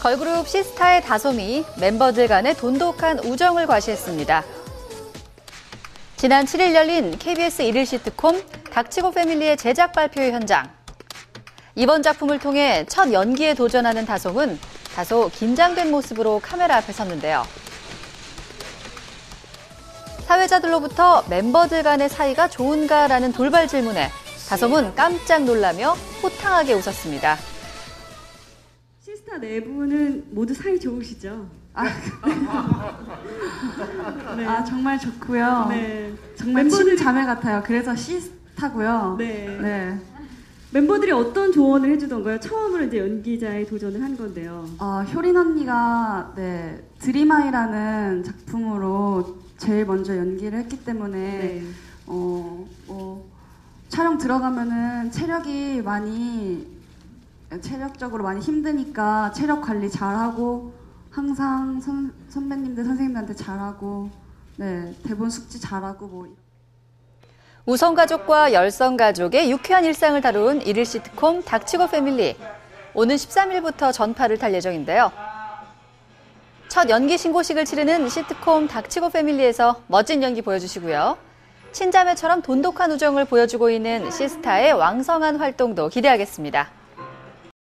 걸그룹 시스타의 다솜이 멤버들 간의 돈독한 우정을 과시했습니다. 지난 7일 열린 KBS 일일 시트콤 닥치고 패밀리의 제작 발표 현장. 이번 작품을 통해 첫 연기에 도전하는 다솜은 다소 긴장된 모습으로 카메라 앞에 섰는데요. 사회자들로부터 멤버들 간의 사이가 좋은가라는 돌발 질문에 다솜은 깜짝 놀라며 호탕하게 웃었습니다. 시스타 내부는 모두 사이 좋으시죠? 아, 네. 아 정말 좋고요. 네. 정말 멤버들이- 친자매 같아요. 그래서 시스타고요. 네. 네. 멤버들이 어떤 조언을 해주던가요? 처음으로 이제 연기자에 도전을 한 건데요. 어, 효린 언니가 네 드림아이라는 작품으로 제일 먼저 연기를 했기 때문에 네. 어, 뭐 촬영 들어가면은 체력이 많이 체력적으로 많이 힘드니까 체력 관리 잘하고 항상 선, 선배님들 선생님들한테 잘하고 네 대본 숙지 잘하고 뭐 우성 가족과 열성 가족의 유쾌한 일상을 다룬 일일 시트콤 닥치고 패밀리. 오는 13일부터 전파를 탈 예정인데요. 첫 연기 신고식을 치르는 시트콤 닥치고 패밀리에서 멋진 연기 보여주시고요. 친자매처럼 돈독한 우정을 보여주고 있는 시스타의 왕성한 활동도 기대하겠습니다.